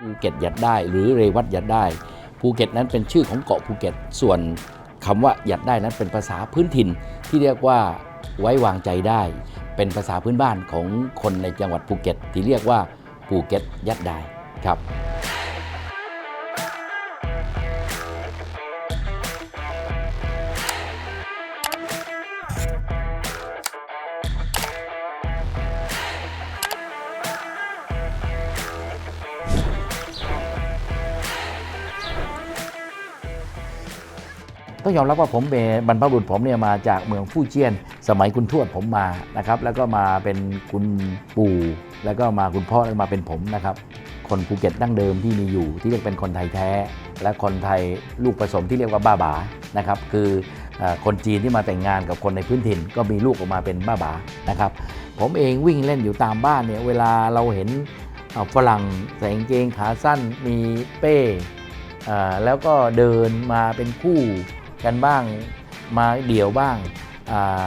ภูเก็ตยัดได้ หรือเรวัตยัดได้ ภูเก็ตนั้นเป็นชื่อของเกาะภูเก็ต ส่วนคำว่ายัดได้นั้นเป็นภาษาพื้นถิ่นที่เรียกว่าไว้วางใจได้ เป็นภาษาพื้นบ้านของคนในจังหวัดภูเก็ต ที่เรียกว่าภูเก็ตยัดได้ครับ ต้องยอมรับว่าผมเป็นบรรพบุรุษผมเนี่ยมาจากเมืองฟู่เจียน สมัยคุณทวดผมมานะครับ แล้วก็มาเป็นคุณปู่ แล้วก็มาคุณพ่อแล้วมาเป็นผมนะครับ คนภูเก็ตดั้งเดิมที่มีอยู่ที่เรียกเป็นคนไทยแท้ และคนไทยลูกผสมที่เรียกว่าบ้าบานะครับ คืออคนจีนที่มาแต่งงานกับคนในพื้นถิ่น ก็มีลูกออกมาเป็นบ้าบานะครับ ผมเองวิ่งเล่นอยู่ตามบ้านเนี่ยเวลาเราเห็นฝรั่งใส่กางเกงขาสั้นมีเป้แล้วก็เดินมาเป็นคู่ กันบ้างมาเดี่ยวบ้าง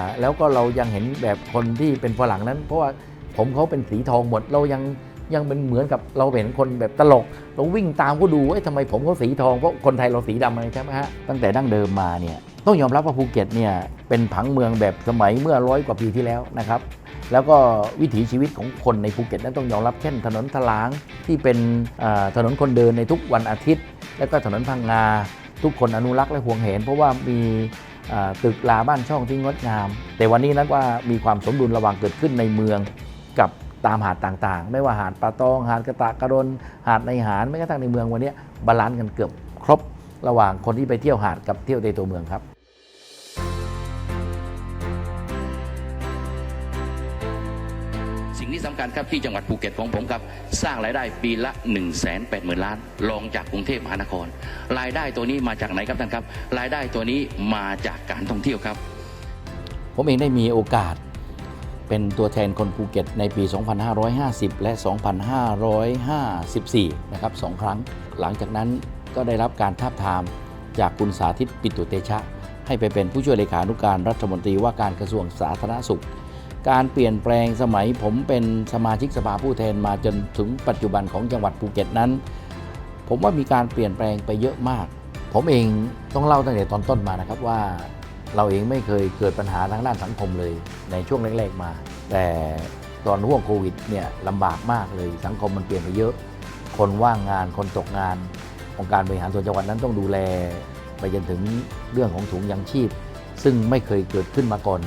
าแล้วก็เรายังเห็นแบบคนที่เป็นฝรั่งนั้น เพราะว่าผมเขาเป็นสีทองหมดเรายังยังเป็นเหมือนกับเราเห็นคนแบบตลกเราวิ่งตามก็ดูว่าทำไมผมเขาสีทองเพราะคนไทยเราสีดำเลยใช่ไหมฮะตั้งแต่ดั้งเดิมมาเนี่ยต้องยอมรับว่าภูเก็ตเนี่ยเป็นผังเมืองแบบสมัยเมื่อร้อยกว่าปีที่แล้วนะครับ แล้วก็วิถีชีวิตของคนในภูเก็ตนั้นต้องยอมรับเช่น ถนนทลางที่เป็นถนนคนเดินในทุกวันอาทิตย์ แล้วก็ถนนพังงา ทุกคนอนุรักษ์และห่วงเห็น เพราะว่ามีตึกลาบ้านช่องที่งดงาม แต่วันนี้นั้นว่ามีความสมดุลระหว่างเกิดขึ้นในเมืองกับตามหาดต่างๆ ไม่ว่าหาดปลาตอง หาดกระตะกระดนหาดในหาดไม่กระทั่งในเมืองวันนี้บาลานซ์กันเกือบครบระหว่างคนที่ไปเที่ยวหาดกับเที่ยวในตัวเมืองครับำคัญครับที่จังหวัดภูเก็ตของผมครับ สร้างรายได้ปีละ 1 8 0 0 0 0ล้านรองจากกรุงเทพมหานคร รายได้ตัวนี้มาจากไหนครับท่านครับ รายได้ตัวนี้มาจากการท่องเที่ยวครับ ผมเองได้มีโอกาสเป็นตัวแทนคนภูเก็ตในปี 2550 และ 2554 นะครับสองครั้ง หลังจากนั้นก็ได้รับการทาบทามจากคุณสาธิตปิตุเตชะ ให้ไปเป็นผู้ช่วยเลขานุการรัฐมนตรีว่าการกระทรวงสาธารณสุข การเปลี่ยนแปลงสมัยผมเป็นสมาชิกสภาผู้แทนมาจนถึงปัจจุบันของจังหวัดภูเก็ตนั้น ผมว่ามีการเปลี่ยนแปลงไปเยอะมาก ผมเองต้องเล่าตั้งแต่ตอนต้นมานะครับว่า เราเองไม่เคยเกิดปัญหาทางด้านสังคมเลยในช่วงแรกๆมา แต่ตอนห่วงโควิดเนี่ยลำบากมากเลยสังคมมันเปลี่ยนไปเยอะ คนว่างงานคนตกงานองค์การบริหารส่วนจังหวัดนั้นต้องดูแล ไปจนถึงเรื่องของถุงยังชีพ ซึ่งไม่เคยเกิดขึ้นมาก่อน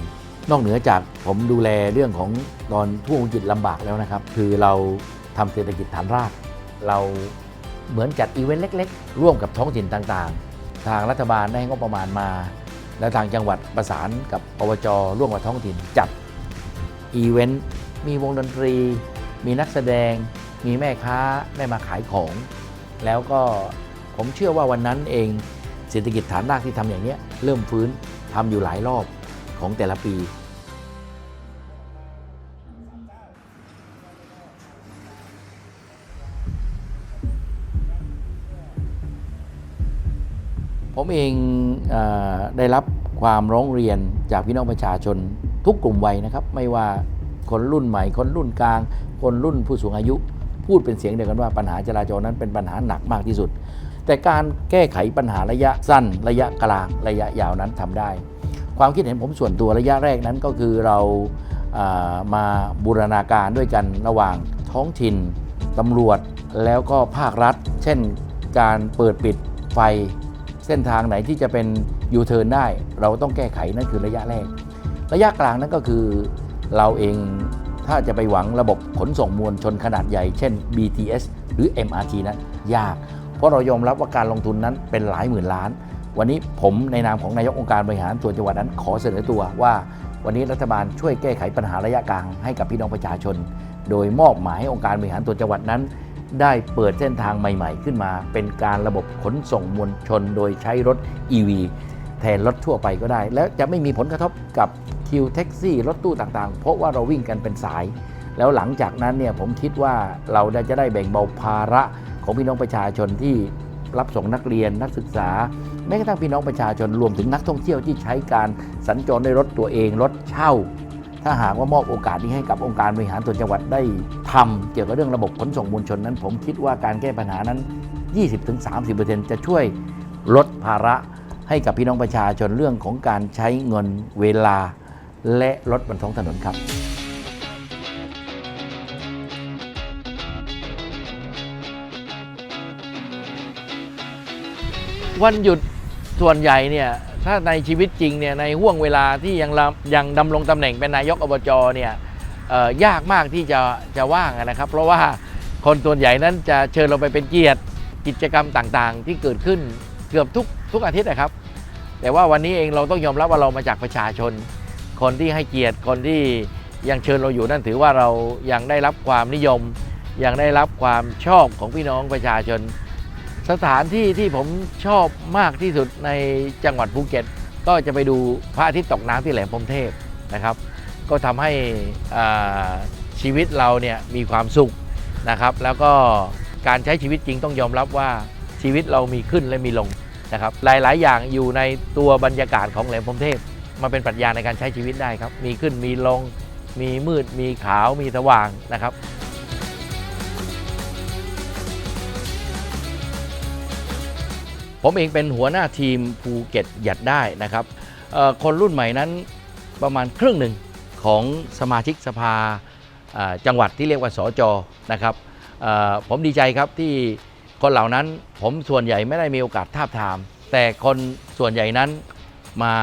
นอกเหนือจากผมดูแลเรื่องของตอนท่วงวิกฤตลำบากแล้วนะครับ คือเราทำเศรษฐกิจฐานราก เราเหมือนจัดอีเวนต์เล็ก ๆ ร่วมกับท้องถิ่นต่างๆ ทางรัฐบาลได้ให้งบประมาณมา และทางจังหวัดประสานกับอบจร่วมกับท้องถิ่นจัดอีเวนต์มีวงดนตรี มีนักแสดง มีแม่ค้าได้มาขายของ แล้วก็ผมเชื่อว่าวันนั้นเองเศรษฐกิจฐานรากที่ทำอย่างนี้เริ่มฟื้นทำอยู่หลายรอบ ของแต่ละปี ผมเองเอได้รับความร้องเรียนจากพี่น้องประชาชนทุกกลุ่มวัยนะครับ ไม่ว่าคนรุ่นใหม่ คนรุ่นกลาง คนรุ่นผู้สูงอายุ พูดเป็นเสียงเดียวกันว่าปัญหาจราจรนั้นเป็นปัญหาหนักมากที่สุด แต่การแก้ไขปัญหาระยะสั้น ระยะกลาง ระยะยาวนั้นทำได้ ความคิดเห็นผมส่วนตัวระยะแรกนั้นก็คือเรามาบูรณาการด้วยกันระหว่างท้องถิ่นตำรวจแล้วก็ภาครัฐ เช่นการเปิดปิดไฟเส้นทางไหนที่จะเป็นยูเทิร์นได้ เราต้องแก้ไขนั่นคือระยะแรก ระยะกลางนั้นก็คือเราเองถ้าจะไปหวังระบบขนส่งมวลชนขนาดใหญ่ เช่น BTS หรือ MRT นั้นยาก เพราะเรายอมรับว่าการลงทุนนั้นเป็นหลายหมื่นล้าน วันนี้ผมในนามของนายกองค์การบริหารส่วนจังหวัดนั้นขอเสนอตัวว่า วันนี้รัฐบาลช่วยแก้ไขปัญหาระยะกลางให้กับพี่น้องประชาชน โดยมอบหมายให้องค์การบริหารส่วนจังหวัดนั้น ได้เปิดเส้นทางใหม่ ๆ ขึ้นมา เป็นการระบบขนส่งมวลชน โดยใช้รถ EV แทนรถทั่วไปก็ได้ และจะไม่มีผลกระทบกับคิวแท็กซี่รถตู้ต่างๆ เพราะว่าเราวิ่งกันเป็นสาย แล้วหลังจากนั้นเนี่ยผมคิดว่าเราจะได้แบ่งเบาภาระของพี่น้องประชาชนที่ รับส่งนักเรียนนักศึกษา แม้กระทั่งพี่น้องประชาชนรวมถึงนักท่องเที่ยวที่ใช้การสัญจรด้วยรถตัวเองรถเช่า ถ้าหากว่ามอบโอกาสนี้ให้กับองค์การบริหารส่วนจังหวัดได้ทำเกี่ยวกับเรื่องระบบขนส่งมวลชนนั้น ผมคิดว่าการแก้ปัญหานั้น 20-30%จะช่วยลดภาระให้กับพี่น้องประชาชนเรื่องของการใช้เงินเวลา และรถบนท้องถนนครับ วันหยุดส่วนใหญ่เนี่ยถ้าในชีวิตจริงเนี่ยในห่วงเวลาที่ยังรับยังดำรงตำแหน่งเป็นนายกอบจเนี่ยยากมากที่จะจะว่างนะครับ เพราะว่าคนส่วนใหญ่นั้นจะเชิญเราไปเป็นเกียรติกิจกรรมต่างๆ ที่เกิดขึ้นเกือบทุกทุกอาทิตย์นะครับ แต่ว่าวันนี้เองเราต้องยอมรับว่าเรามาจากประชาชน คนที่ให้เกียรติคนที่ยังเชิญเราอยู่นั่นถือว่าเรายังได้รับความนิยม ยังได้รับความชอบของพี่น้องประชาชน สถานที่ที่ผมชอบมากที่สุดในจังหวัดภูเก็ต ก็จะไปดูพระอาทิตย์ตกน้ำที่แหลมพรหมเทพนะครับ ก็ทำให้ชีวิตเราเนี่ยมีความสุขนะครับ แล้วก็การใช้ชีวิตจริงต้องยอมรับว่าชีวิตเรามีขึ้นและมีลงนะครับ หลาย ๆ อย่างอยู่ในตัวบรรยากาศของแหลมพรหมเทพมาเป็นปรัชญาในการใช้ชีวิตได้ครับ มีขึ้นมีลง มีมืด มีขาว มีสว่างนะครับ ผมเองเป็นหัวหน้าทีมภูเก็ตหยัดได้นะครับคนรุ่นใหม่นั้นประมาณครึ่งหนึ่งของสมาชิกสภาจังหวัดที่เรียกว่าสจนะครับผมดีใจครับที่คนเหล่านั้นผมส่วนใหญ่ไม่ได้มีโอกาสทาบทาม แต่คนส่วนใหญ่นั้นมา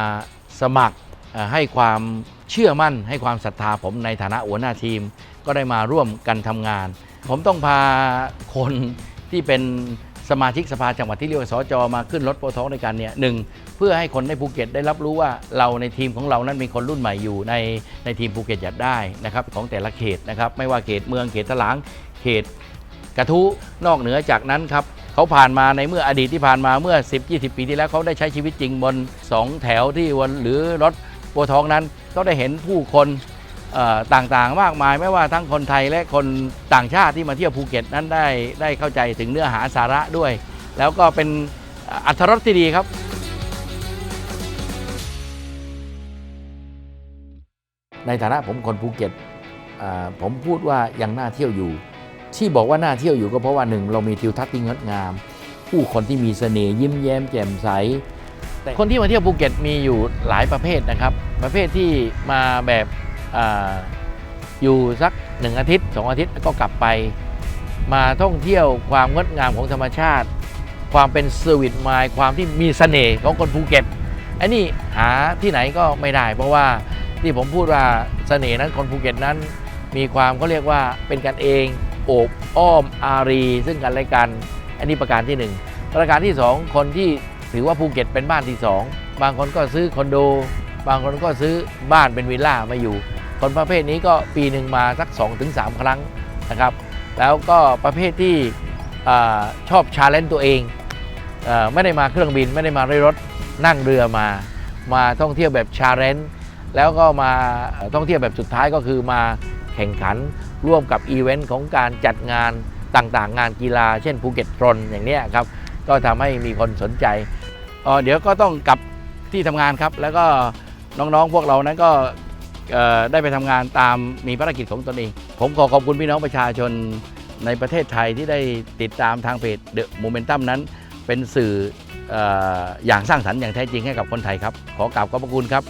สมัครให้ความเชื่อมั่น ให้ความศรัทธาผมในฐานะหัวหน้าทีม ก็ได้มาร่วมกันทำงาน ผมต้องพาคนที่เป็น สมาชิกสภาจังหวัดที่เรียกว่าสจมาขึ้นรถโปรท้องในการเนี่ยหนึ่งเพื่อให้คนในภูเก็ตได้รับรู้ว่าเราในทีมของเรานั้นมีคนรุ่นใหม่อยู่ในในทีมภูเก็ตอยากได้นะครับของแต่ละเขตนะครับไม่ว่าเขตเมืองเขตตลางเขตกระทู้นอกเหนือจากนั้นครับเขาผ่านมาในเมื่ออดีตที่ผ่านมาเมื่อ 10-20 ปีที่แล้วเขาได้ใช้ชีวิตจริงบน 2 แถวที่วนหรือรถบัวทองนั้นก็ได้เห็นผู้คน ต่างๆมากมายไม่ว่าทั้งคนไทยและคนต่างชาติที่มาเที่ยวภูเก็ตนั้นได้ได้เข้าใจถึงเนื้อหาสาระด้วย แล้วก็เป็นอัธรสที่ดีครับในฐานะผมคนภูเก็ตอ่าผมพูดว่ายังน่าเที่ยวอยู่ ที่บอกว่าน่าเที่ยวอยู่ก็เพราะว่าหนึ่งเรามีทิวทัศน์ที่งดงาม ผู้คนที่มีเสน่ห์ยิ้มแย้มแจ่มใสแต่คนที่มาเที่ยวภูเก็ตมีอยู่หลายประเภทนะครับ ประเภทที่มาแบบ อยู่สักหนึ่งอาทิตย์สองอาทิตย์แล้วก็กลับไป มาท่องเที่ยวความงดงามของธรรมชาติ ความเป็นเซอร์วิสมายความที่มีเสน่ห์ของคนภูเก็ตอันนี้หาที่ไหนก็ไม่ได้ เพราะว่าที่ผมพูดว่าเสน่ห์นั้นคนภูเก็ตนั้น มีความเขาเรียกว่าเป็นกันเองโอบอ้อมอารี ซึ่งกันและกัน อันนี้ประการที่หนึ่งประการที่สองคนที่ถือว่าภูเก็ตเป็นบ้านที่สองบางคนก็ซื้อคอนโด บางคนก็ซื้อบ้านเป็นวิลล่ามาอยู่ คนประเภทนี้ก็ปีหนึ่งมาสัก 2-3 ครั้งนะครับ แล้วก็ประเภทที่อชอบชาเลนจ์ตัวเองเอไม่ได้มาเครื่องบินไม่ได้มาด้วยรถนั่งเรือมา มาท่องเที่ยวแบบชาเลนจ์แล้วก็มาท่องเที่ยวแบบสุดท้ายก็คือมาแข่งขันร่วมกับอีเวนต์ของการจัดงานต่างๆ งานกีฬา เช่นภูเก็ตตรนอย่างนี้ครับ ก็ทำให้มีคนสนใจเเดี๋ยวก็ต้องกลับที่ทำงานครับ แล้วก็น้องๆพวกเรานั้นก็ ได้ไปทำงานตามมีภารกิจของตนเอง ผมขอขอบคุณพี่น้องประชาชนในประเทศไทยที่ได้ติดตามทางเพจเดอะโมเมนตัมนั้น เป็นสื่ออออย่างสร้างสรรค์อย่างแท้จริงให้กับคนไทยครับ ขอกราบขอบพระคุณครับ